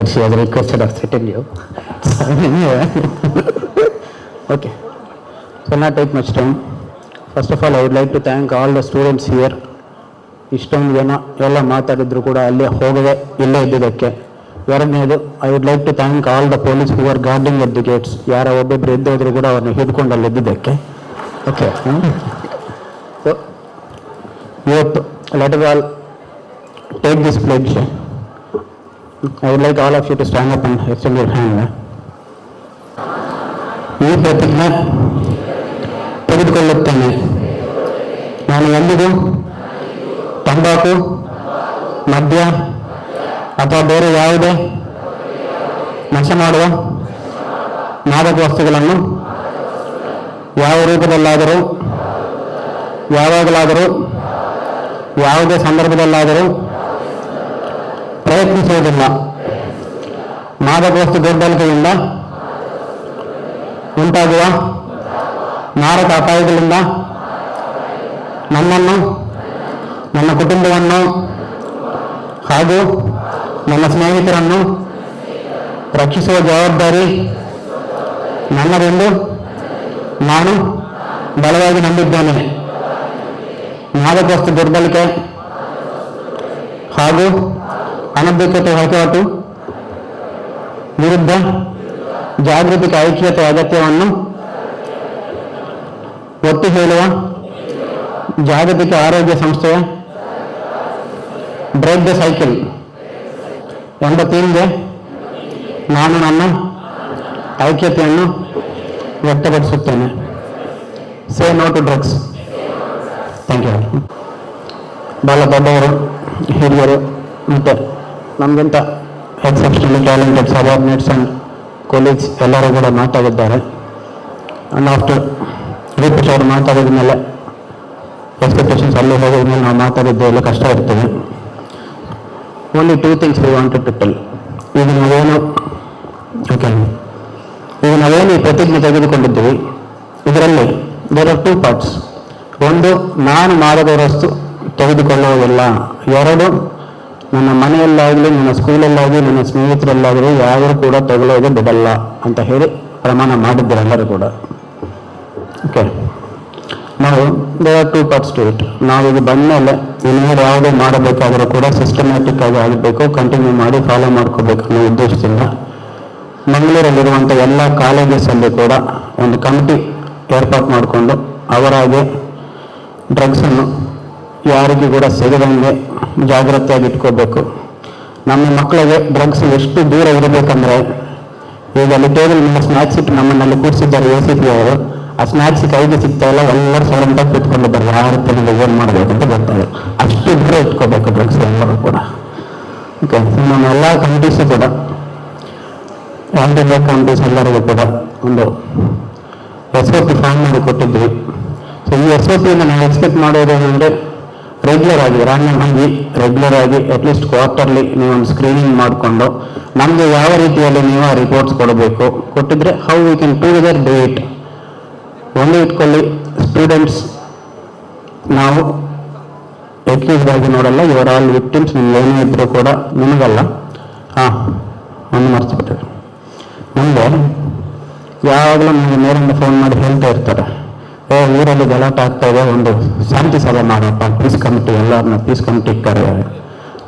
She has requested tell you. Okay. So, not take much time. First of all I would like to thank all the students here ಇಷ್ಟೊಂದು ಜನ ಎಲ್ಲ ಮಾತಾಡಿದ್ರು ಕೂಡ ಅಲ್ಲಿ ಹೋಗದೆ ಇಲ್ಲೇ ಇದ್ದಿದ್ದಕ್ಕೆ. ಎರಡನೇದು I would like to thank all the police who guarding at the gates ಯಾರ ಒಬ್ಬೊಬ್ರು ಎದ್ದೋದ್ರು ಕೂಡ ಅವ್ರನ್ನ ಹಿಡ್ಕೊಂಡು ಅಲ್ಲಿ ಇದ್ದಿದ್ದಕ್ಕೆ ಓಕೆ ಇವತ್ತು let all take this pledge I would like all of you to stand up and extend your hand. ಈ ಪ್ರತಿಜ್ಞೆ ತೆಗೆದುಕೊಳ್ಳುತ್ತೇನೆ ನಾನು ಎಂದಿಗೂ ತಂಬಾಕು, ಮದ್ಯ ಅಥವಾ ಬೇರೆ ಯಾವುದೇ ನಶ ಮಾಡುವ ಮಾದಕ ವಸ್ತುಗಳನ್ನು ಯಾವ ರೂಪದಲ್ಲಾದರೂ, ಯಾವಾಗಲಾದರೂ, ಯಾವುದೇ ಸಂದರ್ಭದಲ್ಲಾದರೂ ಪ್ರಯತ್ನಿಸುವುದಿಲ್ಲ ಮಾದಕ ವಸ್ತು ದುರ್ಬಲತೆಯಿಂದ ಉಂಟಾಗುವ ಮಾರಕ ಅಪಾಯಗಳಿಂದ ನನ್ನನ್ನು ನನ್ನ ಕುಟುಂಬವನ್ನು ಹಾಗೂ ನನ್ನ ಸ್ನೇಹಿತರನ್ನು ರಕ್ಷಿಸುವ ಜವಾಬ್ದಾರಿ ನನ್ನದೆಂದು ನಾನು ಬಲವಾಗಿ ನಂಬಿದ್ದೇನೆ ಮಾದಕ ವಸ್ತು ದುರ್ಬಳಕೆ ಹಾಗೂ ಅನಧಿಕೃತ ಹೊರತಾಟು ವಿರುದ್ಧ? ಜಾಗೃತಿಕ ಐಕ್ಯತೆ ಅಗತ್ಯವನ್ನು? ಒತ್ತಿ ಹೇಳುವ? ಜಾಗತಿಕ ಆರೋಗ್ಯ ಸಂಸ್ಥೆಯ ಬ್ರೇಕ್ ದ ಸೈಕಲ್. ಎಂಬ ಥೀಮ್ಗೆ ನಾನು ನನ್ನ ಐಕ್ಯತೆಯನ್ನು ವ್ಯಕ್ತಪಡಿಸುತ್ತೇನೆ. Say no to drugs thank you ಭಾಳ ದೊಡ್ಡವರು, ಹಿರಿಯರು ಮತ್ತು ನಮಗಿಂತ exceptionally talented subordinates and colleagues ಎಲ್ಲರೂ ಕೂಡ ಮಾತಾಡಿದ್ದಾರೆ. ಆ್ಯಂಡ್ ಆಫ್ಟರ್ ರಿಪೀಟ್ ಅವರು ಮಾತಾಡಿದ ಮೇಲೆ ಎಕ್ಸ್ಪೆಕ್ಟೇಷನ್ಸ್ ಅಲ್ಲಿ ಹೋಗೋದ ಮೇಲೆ ನಾವು ಮಾತಾಡಿದ್ದು ಎಲ್ಲ ಕಷ್ಟ ಇರ್ತದೆ. Only two things we wanted to tell ಈಗ ನಾವೇನು ಓಕೆ ಈಗ ನಾವೇನು ಈ ಪ್ರತಿಜ್ಞೆ ತೆಗೆದುಕೊಂಡಿದ್ದೀವಿ. ಇದರಲ್ಲಿ ದೇರ್ ಆರ್ ಟೂ ಪಾರ್ಟ್ಸ್ ಒಂದು ನಾನು ಮಾಡದ ವಸ್ತು ತೆಗೆದುಕೊಳ್ಳುವುದಿಲ್ಲ. ಎರಡು ನನ್ನ ಮನೆಯಲ್ಲಾಗಲಿ, ನನ್ನ ಸ್ಕೂಲಲ್ಲಾಗಲಿ, ನನ್ನ ಸ್ನೇಹಿತರಲ್ಲಾಗಲಿ ಯಾರು ಕೂಡ ತಗೊಳ್ಳೋದು ಬಿಡಲ್ಲ ಅಂತ ಹೇಳಿ ಪ್ರಮಾಣ ಮಾಡಿದ್ದೀರ ಎಲ್ಲರೂ ಕೂಡ. ಓಕೆ ನಾವು they are two parts to it ಬಂದ ಬಂದಮೇಲೆ ಇನ್ನೇನು ಯಾವುದೇ ಮಾಡಬೇಕಾದರೂ ಕೂಡ ಸಿಸ್ಟಮ್ಯಾಟಿಕ್ ಆಗಿ ಆಗಬೇಕು ಕಂಟಿನ್ಯೂ ಮಾಡಿ ಫಾಲೋ ಮಾಡ್ಕೋಬೇಕು ಅನ್ನೋ ಉದ್ದೇಶದಿಂದ ಮಂಗಳೂರಲ್ಲಿರುವಂಥ ಎಲ್ಲ ಕಾಲೇಜಸಲ್ಲಿ ಕೂಡ ಒಂದು ಕಮಿಟಿ ಏರ್ಪಾಟ್ ಮಾಡಿಕೊಂಡು ಅವರಾಗೆ ಡ್ರಗ್ಸನ್ನು ಯಾರಿಗೂ ಕೂಡ ಸಿಗದಂಗೆ ಜಾಗ್ರತೆಯಾಗಿ ಇಟ್ಕೋಬೇಕು ನಮ್ಮ ಮಕ್ಕಳಿಗೆ ಡ್ರಗ್ಸ್ ಎಷ್ಟು ದೂರ ಇರಬೇಕಂದ್ರೆ, ಈಗ ಅಲ್ಲಿ ಟೇಬಲ್ ಮೇಲೆ ಸ್ನ್ಯಾಕ್ಸ್ ಇಟ್ಟು ನಮ್ಮನ್ನಲ್ಲಿ ಕೂರಿಸಿದ್ದಾರೆ ಎ ಸಿ ಪಿ ಅವರು. ಆ ಸ್ನಾಕ್ಸ್ ಕೈಗೆ ಸಿಗ್ತಾ ಇಲ್ಲ ಎಲ್ಲರೂ ಸೈಲೆಂಟಾಗಿ ಕೂತ್ಕೊಂಡಿದ್ದಾರೆ ಯಾರು ತಿನ್ನಲು ಏನು ಮಾಡಬೇಕು ಅಂತ ಗೊತ್ತಾಗ ಅಷ್ಟು ದೂರ ಇಟ್ಕೋಬೇಕು ಡ್ರಗ್ಸ್ ಎಲ್ಲರೂ ಕೂಡ. ಓಕೆ ನಮ್ಮ ಎಲ್ಲ ಕಮಿಟೀಸು ಕೂಡ ಕಮಿಟೀಸ್ ಎಲ್ಲರಿಗೂ ಕೂಡ ಒಂದು ಎಸ್ ಒ ಪಿ ಫಾರ್ಮ್ ಮಾಡಿ ಕೊಟ್ಟಿದ್ವಿ. ಸೊ ಈ ಎಸ್ ಒ ಪಿಯಿಂದ ನಾವು ಎಕ್ಸ್ಪೆಕ್ಟ್ ಮಾಡೋದು ಏನಂದರೆ ರೆಗ್ಯುಲರ್ ಆಗಿ ರ್ಯಾಂಡಮ್ ಆಗಿ ರೆಗ್ಯುಲರ್ ಆಗಿ ಅಟ್ಲೀಸ್ಟ್ ಕ್ವಾರ್ಟರ್ಲಿ ನೀವು ಒಂದು ಸ್ಕ್ರೀನಿಂಗ್ ಮಾಡಿಕೊಂಡು ನಮಗೆ ಯಾವ ರೀತಿಯಲ್ಲಿ ನೀವು ಆ ರಿಪೋರ್ಟ್ಸ್ ಕೊಡಬೇಕು? ಕೊಟ್ಟಿದ್ರೆ how we can together do it ಒಂದು ಇಟ್ಕೊಳ್ಳಿ ಸ್ಟೂಡೆಂಟ್ಸ್ ನಾವು ಎಕ್ಯೂಸ್ಡ್ ಆಗಿ ನೋಡಲ್ಲ ಇವರ್ ಆಲ್ ವಿಕ್ಟಿಮ್ಸ್ ನಿಮ್ಗೆ ಏನೇ ಇದ್ರೂ ಕೂಡ ನಿಮಗಲ್ಲ. ಹಾಂ, ಒಂದು ಮರ್ಸ್ಬಿಟ್ರೆ ಮುಂದೆ ಯಾವಾಗಲೂ ನಿಮಗೆ ಮೇಲಿಂದ ಫೋನ್ ಮಾಡಿ ಹೇಳ್ತಾ ಇರ್ತಾರೆ. ಊರಲ್ಲಿ ಗಲಾಟೆ ಆಗ್ತಾ ಇದೆ, ಒಂದು ಶಾಂತಿ ಸಭೆ ಮಾಡಪ್ಪ ಪೀಸ್ ಕಮಿಟಿ ಎಲ್ಲರನ್ನ ಪೀಸ್ ಕಮಿಟಿ ಕರೆ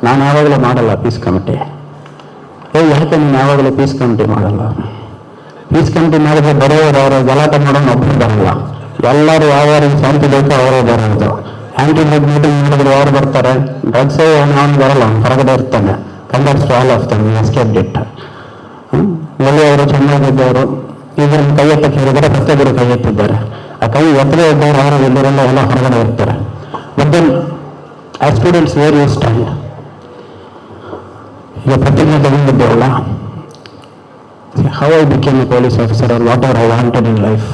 ನಾನು ಯಾವಾಗಲೂ ಮಾಡಲ್ಲ ಪೀಸ್ ಕಮಿಟಿ ಏ, ಯಾಕೆ ನೀನು ಯಾವಾಗಲೂ ಪೀಸ್ ಕಮಿಟಿ ಮಾಡಲ್ಲ? ಪೀಸ್ ಕಮಿಟಿ ಮಾಡಿದ್ರೆ ಬರೋರು ಅವರು ಗಲಾಟೆ ಮಾಡೋ ಒಬ್ಬರು ಬರಲ್ಲ. ಎಲ್ಲರೂ ಯಾವ್ಯಾರಿಗೆ ಶಾಂತಿ ಬೇಕೋ ಅವರೇ ಬರೋದು. ಆಂಟಿ ಡ್ರಗ್ ಮೀಟಿಂಗ್ ಮಾಡಿದ್ರೆ ಯಾರು ಬರ್ತಾರೆ. ಡ್ರಗ್ಸ್ ಅವನು ಬರಲ್ಲ, ಅವ್ನು ಹೊರಗಡೆ ಇರ್ತಾನೆ. ಕಂಡರ್ ಆಲ್ ಆಫ್ ಎಸ್ಕೇಪ್ ಡಿಟ್ ಒಳ್ಳೆಯವರು ಚೆನ್ನಾಗಿದ್ದವರು ಇದನ್ನು ಕೈ ಎತ್ತಕ್ಕೆ ಹೇಳಿದರೆ ಕೈ ಎತ್ತಿದ್ದಾರೆ ಆ ಕೈ ಇದ್ದವರು ಅವರು ಎಲ್ಲರೆಲ್ಲ ಎಲ್ಲ ಹೊರಗಡೆ ಹೋಗ್ತಾರೆ but then students where you stand ಈಗ ಪ್ರತಿಜ್ಞೆ ತಗೊಂಡಿದ್ದೇವಲ್ಲ? How I became a police officer or what are I wanted in life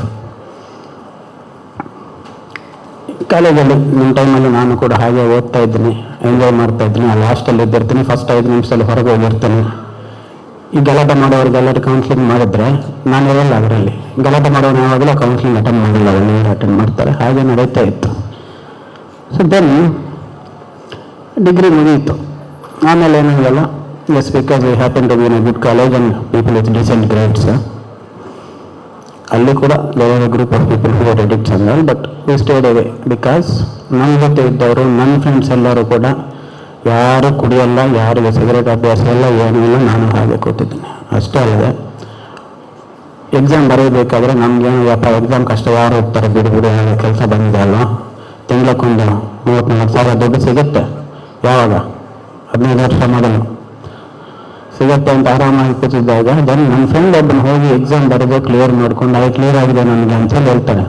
ಕಾಲೇಜಲ್ಲಿ ನಿಮ್ಮ ಟೈಮಲ್ಲಿ ನಾನು ಕೂಡ ಹಾಗೆ ಓದ್ತಾ ಇದ್ದೀನಿ ಎಂಜಾಯ್ ಮಾಡ್ತಾ ಇದ್ದೀನಿ. ಅಲ್ಲಿ ಹಾಸ್ಟೆಲ್ ಇದ್ದಿರ್ತೀನಿ ಫಸ್ಟ್ ಐದು ನಿಮಿಷದಲ್ಲಿ ಹೊರಗೆ ಹೋಗಿರ್ತೀನಿ. ಈ ಗಲಾಟೆ ಮಾಡೋರಿಗೆಲ್ಲರೂ ಕೌನ್ಸಿಲಿಂಗ್ ಮಾಡಿದ್ರೆ ನಾನು ಇರಲ್ಲ ಅದರಲ್ಲಿ. ಗಲಾಟೆ ಮಾಡೋನು ಯಾವಾಗಲೂ ಕೌನ್ಸಿಲಿಂಗ್ ಅಟೆಂಡ್ ಮಾಡಿಲ್ಲ ಒಳ್ಳೆಯ ಅಟೆಂಡ್ ಮಾಡ್ತಾರೆ. ಹಾಗೆ ನಡೀತಾ ಇತ್ತು. ಸೊ ದೆನ್ ಡಿಗ್ರಿ ಮುಗಿಯಿತು ಆಮೇಲೆ ಏನಾಗಲ್ಲ yes because we happen to be in a good college and people with decent grades ಅಲ್ಲಿ ಕೂಡ ಬೇರೆ group of people who are addicts ಅಂದ but we stayed away because ನನ್ನ ಜೊತೆ ಇದ್ದವರು ನನ್ನ ಫ್ರೆಂಡ್ಸ್ ಎಲ್ಲರೂ ಕೂಡ ಯಾರು ಕುಡಿಯಲ್ಲ ಯಾರಿಗೆ ಸಿಗರೇಟ್ ಅಭ್ಯಾಸ ಇಲ್ಲ ಏನೂ ಇಲ್ಲ, ನಾನು ಹಾಗೆ ಕೊಟ್ಟಿದ್ದೀನಿ ಅಷ್ಟೇ ಅಲ್ಲದೆ ಎಕ್ಸಾಮ್ ಬರೀಬೇಕಾದ್ರೆ ನಮಗೆ ಯಪ್ಪ ಎಕ್ಸಾಮ್ ಕಷ್ಟ, ಯಾರು ಹೋಗ್ತಾರೆ, ಬಿಡು ಬಿಡು ಕೆಲಸ ಬಂದಿದೆ ಅಲ್ವಾ? ತಿಂಗಳಕ್ಕೊಂದು ಮೂವತ್ತ್ ನಾಲ್ಕು ಸಾವಿರ ದುಡ್ಡು ಸಿಗುತ್ತೆ. ಯಾವಾಗ? ಹದಿನೈದು ವರ್ಷ ಮೊದಲು. ಸಿಗುತ್ತೆ ಅಂತ ಆರಾಮಾಗಿ ಕೂತಿದ್ದಾಗ ದೆನ್ ನನ್ನ ಫ್ರೆಂಡ್ ಒಬ್ಬನು ಹೋಗಿ ಎಕ್ಸಾಮ್ ಬರೆದು ಕ್ಲಿಯರ್ ಮಾಡ್ಕೊಂಡು, ಅದು ಕ್ಲಿಯರ್ ಆಗಿದೆ ನನಗೆ ಅಂತೇಳಿ ಹೇಳ್ತಾನೆ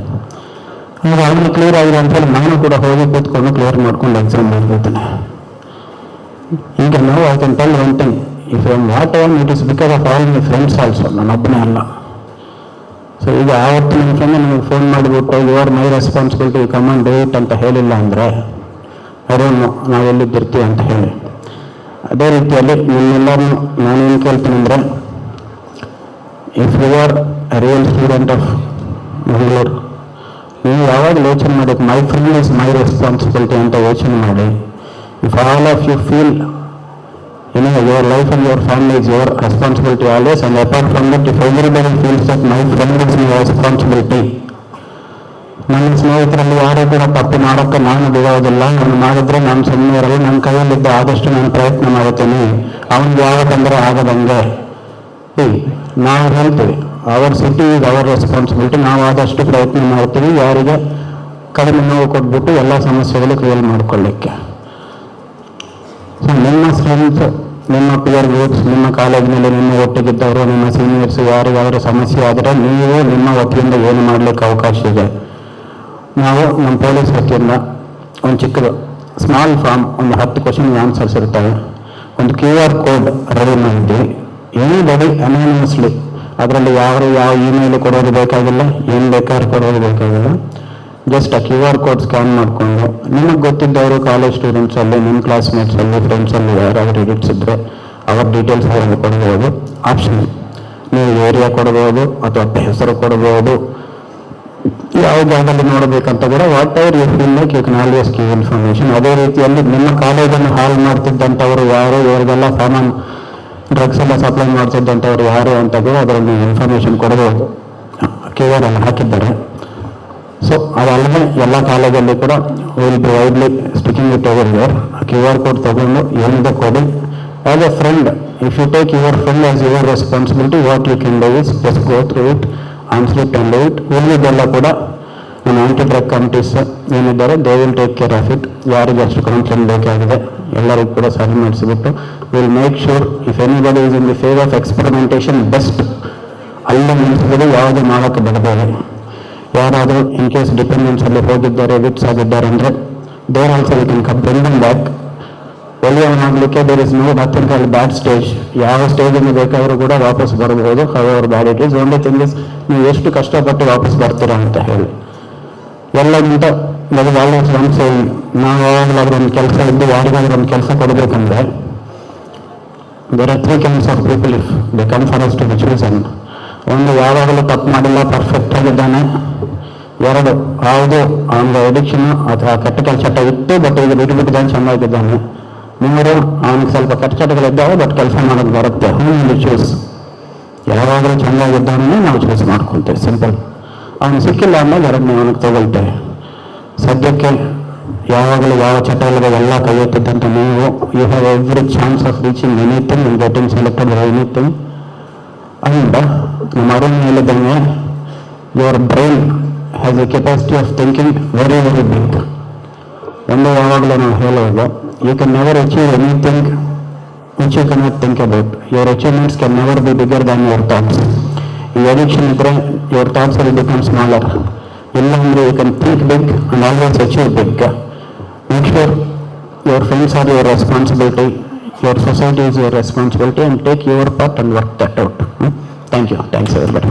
ಆಗ ಅವನಿಗೆ ಕ್ಲಿಯರ್ ಆಗಿದೆ ಅಂತೇಳಿ ನಾನು ಕೂಡ ಹೋಗಿ ಕೂತ್ಕೊಂಡು ಕ್ಲಿಯರ್ ಮಾಡ್ಕೊಂಡು ಎಕ್ಸಾಮ್ ಬರೆದಿದ್ದೇನೆ ಈಗ ನಾವು I can tell if am what am it is because of all my friends also ನನ್ನೊಬ್ಬನೇ ಅಲ್ಲ. ಸೊ ಈಗ ಆವತ್ತು ನನ್ನ ಫ್ರೆಂಡ್ ನನಗೆ ಫೋನ್ ಮಾಡಿಬಿಟ್ಟು you are my responsibility come on date ಅಂತ ಹೇಳಿಲ್ಲ ಅಂದರೆ ಅದೇನು ನಾವು ಎಲ್ಲಿದ್ದಿರ್ತೀವಿ ಅಂತ ಹೇಳಿ. ಅದೇ ರೀತಿಯಲ್ಲಿ ನಿಮ್ಮೆಲ್ಲರೂ ನಾನೇನು ಕೇಳ್ತೀನಿ ಅಂದರೆ if you are real student of Mangaluru ನೀವು ಯಾವಾಗ ಯೋಚನೆ ಮಾಡಿ my friend is my responsibility ಅಂತ ಯೋಚನೆ ಮಾಡಿ if all of you feel you know, your life and your family is your responsibility always, and apart from that, if everybody feels that my friend is my responsibility, ನನ್ನ ಸ್ನೇಹಿತರಲ್ಲಿ ಯಾರೇ ಕೂಡ ತಪ್ಪು ಮಾಡೋಕ್ಕೆ ನಾನು ಬಿಡೋದಿಲ್ಲ ನಾನು ಮಾಡಿದ್ರೆ ನಾನು ಸುಮ್ಮನೆ ಇರಲ್ಲ. ನನ್ನ ಕೈಯಲ್ಲಿದ್ದ ಆದಷ್ಟು ನಾನು ಪ್ರಯತ್ನ ಮಾಡುತ್ತೇನೆ. ಅವನಿಗೆ ಯಾವ ತೊಂದರೆ ಆಗದಂಗೆ. ನಾವು ಹೇಳ್ತೀವಿ ಅವರ್ ಸಿಟಿ ಈಗ ಅವರ್ ರೆಸ್ಪಾನ್ಸಿಬಿಲಿಟಿ ನಾವು ಆದಷ್ಟು ಪ್ರಯತ್ನ ಮಾಡ್ತೀವಿ ಯಾರಿಗೆ ಕಡಿಮೆ ನೋವು ಕೊಟ್ಬಿಟ್ಟು ಎಲ್ಲ ಸಮಸ್ಯೆಗಳು ಕ್ಲಿಯರ್ ಮಾಡ್ಕೊಳ್ಳಿಕ್ಕೆ. ಸೊ ನಿಮ್ಮ ಸ್ಟ್ರೆಂತ್ ನಿಮ್ಮ ಪಿಯರ್ ಗ್ರೂಪ್ಸ್ ನಿಮ್ಮ ಕಾಲೇಜಿನಲ್ಲಿ ನಿಮ್ಮ ಒಟ್ಟಿಗಿದ್ದವರು, ನಿಮ್ಮ ಸೀನಿಯರ್ಸ್ ಯಾರಿಗಾದರೂ ಸಮಸ್ಯೆ ಆದರೆ ನೀವು ನಿಮ್ಮ ವತಿಯಿಂದ ಏನು ಮಾಡಲಿಕ್ಕೆ ಅವಕಾಶ ಇದೆ? ನಾವು ನಮ್ಮ ಪೊಲೀಸ್ ವತಿಯಿಂದ ಒಂದು ಚಿಕ್ಕದು ಸ್ಮಾಲ್ ಫಾರ್ಮ್ ಒಂದು ಹತ್ತು ಕ್ವಶನ್ ಆನ್ಸರ್ಸ್ ಇರ್ತವೆ. ಒಂದು ಕ್ಯೂ ಆರ್ ಕೋಡ್ ರೆಡಿ ಮಾಡಿ ಎನಿ ಬಡಿ ಅನಾನಿಮಸ್ಲಿ ಅದರಲ್ಲಿ ಯಾರು ಯಾವ ಇಮೇಲ್ ಕೊಡೋದು ಬೇಕಾಗಿಲ್ಲ, ಏನು ಬೇಕಾದ್ರೂ ಕೊಡೋದು ಬೇಕಾಗಿಲ್ಲ. ಜಸ್ಟ್ ಆ ಕ್ಯೂ ಆರ್ ಕೋಡ್ ಸ್ಕ್ಯಾನ್ ಮಾಡಿಕೊಂಡು, ನಿಮಗೆ ಗೊತ್ತಿದ್ದವರು ಕಾಲೇಜ್ ಸ್ಟೂಡೆಂಟ್ಸಲ್ಲಿ ನಿಮ್ಮ ಫ್ರೆಂಡ್ಸ್ ಫ್ರೆಂಡ್ಸಲ್ಲಿ ಯಾರಾದರೂ ಎಡಿಟ್ಸ್ ಇದ್ದರೆ ಅವ್ರ ಡೀಟೇಲ್ಸ್ ಕೊಡ್ಬೋದು ಆಪ್ಷನ್ ನೀವು ಏರಿಯಾ ಕೊಡ್ಬೋದು ಅಥವಾ ಹೆಸರು ಕೊಡ್ಬೋದು ಯಾವ ಜಾಗದಲ್ಲಿ ನೋಡಬೇಕಂತ ಕೂಡ whatever you feel like you can always ಅದೇ ರೀತಿಯಲ್ಲಿ ನಿಮ್ಮ ಕಾಲೇಜನ್ನು ಹಾಲ್ ಮಾಡ್ತಿದ್ದಂಥವ್ರು ಯಾರು, ಇವರಿಗೆಲ್ಲ ಸಾಮಾನು ಡ್ರಗ್ಸ್ ಎಲ್ಲ ಸಪ್ಲೈ ಮಾಡ್ತಿದ್ದಂಥವ್ರು ಯಾರು ಅಂತ ಕೂಡ ಅದರಲ್ಲಿ ಇನ್ಫಾರ್ಮೇಶನ್ ಕೊಡಬಹುದು. ಕ್ಯೂ ಆರ್ ಹಾಕಿದ್ದಾರೆ. ಸೊ ಅದಲ್ಲದೆ ಎಲ್ಲ ಕಾಲೇಜಲ್ಲಿ ಕೂಡ will be widely sticking it over your Q R code ತಗೊಂಡು ಏನಿದೆ ಕೊಡಿ as a friend if you take your friend as your responsibility what you can do is just go through it answer it and it ಉಳಿದಿದ್ದೆಲ್ಲ ಕೂಡ ನಮ್ಮ anti drug committees ಏನಿದ್ದಾರೆ they will take care of it ಯಾರಿಗೆ ಎಷ್ಟು counselling ಬೇಕಾಗಿದೆ ಎಲ್ಲರಿಗೂ ಕೂಡ ಸರಿ ಮಾಡಿಸಿಬಿಟ್ಟು will make sure if anybody is in the phase of experimentation best ಅಲ್ಲಿ ನಿಲ್ಲಿಸಿದ್ರೆ ಯಾವುದೇ ಮಾಡೋಕ್ಕೆ ಬಿಡಬೇಡಿ ಯಾರಾದರೂ ಇನ್ ಕೇಸ್ ಡಿಪೆಂಡೆನ್ಸ್ ಅಲ್ಲಿ ಹೋಗಿದ್ದಾರೆ ವಿಟ್ಸ್ ಆಗಿದ್ದಾರೆ ಅಂದರೆ there also we can come bring back ಒಳ್ಳೆಯವನಾಗಲಿಕ್ಕೆ there is no nothing call bad stage ಯಾವ ಸ್ಟೇಜಿಂದ ಬೇಕಾದರೂ ಕೂಡ ವಾಪಸ್ ಬರಬಹುದು. However bad it is only thing is ನೀವು ಎಷ್ಟು ಕಷ್ಟಪಟ್ಟು ವಾಪಸ್ ಬರ್ತೀರಾ ಅಂತ ಹೇಳಿ. ಎಲ್ಲಗಿಂತ ಅದು ಆಲ್ವೇಸ್ ಒನ್ ಸೇಮ್ ನಾವು ಯಾವಾಗಲಾದ್ರೂ ಒಂದು ಕೆಲಸ ಇದ್ದು ಯಾರಿಗಾದ್ರೂ ಒಂದು ಕೆಲಸ ಕೊಡಬೇಕಂದ್ರೆ ಬೇರೆ three kinds of people if they come for us to choose and ಒಂದು ಯಾವಾಗಲೂ ತಪ್ಪು ಮಾಡಿಲ್ಲ ಪರ್ಫೆಕ್ಟ್ ಆಗಿದ್ದಾನೆ. ಎರಡು, ಯಾವುದು ಅವನಿಗೆ ಎಡಿಕ್ಷನ್ ಅಥವಾ ಕೆಟ್ಟ ಕೆಲಸ ಚಟ ಇತ್ತು ಬಟ್ ಈಗ ಬಿಟ್ಟು ಬಿಟ್ಟಿದ್ದಾನೆ ಚೆನ್ನಾಗಿದ್ದಾನೆ ಮೂರು ಅವನಿಗೆ ಸ್ವಲ್ಪ ಕೆಟ್ಟ ಚಟಗಳಿದ್ದಾವೆ ಬಟ್ ಕೆಲಸ ಮಾಡೋದು ಬರುತ್ತೆ. ಹ್ಞೂ ಚೂಸ್ ಯಾವಾಗಲೂ ಚೆನ್ನಾಗಿದ್ದಾನೆ ನಾವು ಚೂಸ್ ಮಾಡ್ಕೊಳ್ತೇವೆ ಸಿಂಪಲ್ ಅವನು ಸಿಕ್ಕಿಲ್ಲ ಅಂದಾಗ ಎರಡನೇ ಅವನಿಗೆ ತಗೊಳ್ತೇವೆ. ಸದ್ಯಕ್ಕೆ ಯಾವಾಗಲೂ ಯಾವ ಚಟ ಇಲ್ಲದೆ ಎಲ್ಲ ಕೈ ಎತ್ತಿದ್ದಂತ ನೀವು you have every chance of reaching anything ನಿಮ್ಮ ಗೆಟಿಂಗ್ ಸೆಲೆಕ್ಟೆಡ್ ಎನಿಥಿಂಗ್ ಅಂಡ್ ನಮ್ಮ ಅರುಣ್ ಹೇಳಿದಂಗೆ your brain has a capacity of thinking very very big ಒಂದು ಯಾವಾಗಲೂ ನಾವು ಹೇಳೋದು you can never achieve anything which you cannot think about your achievements can never be bigger than your thoughts ಈ addiction ಇದ್ರೆ your thoughts will become smaller ಇಲ್ಲ ಅಂದರೆ you can think big and always achieve big make sure your friends are your responsibility your society is your responsibility and take your part and work that out thank you thanks everybody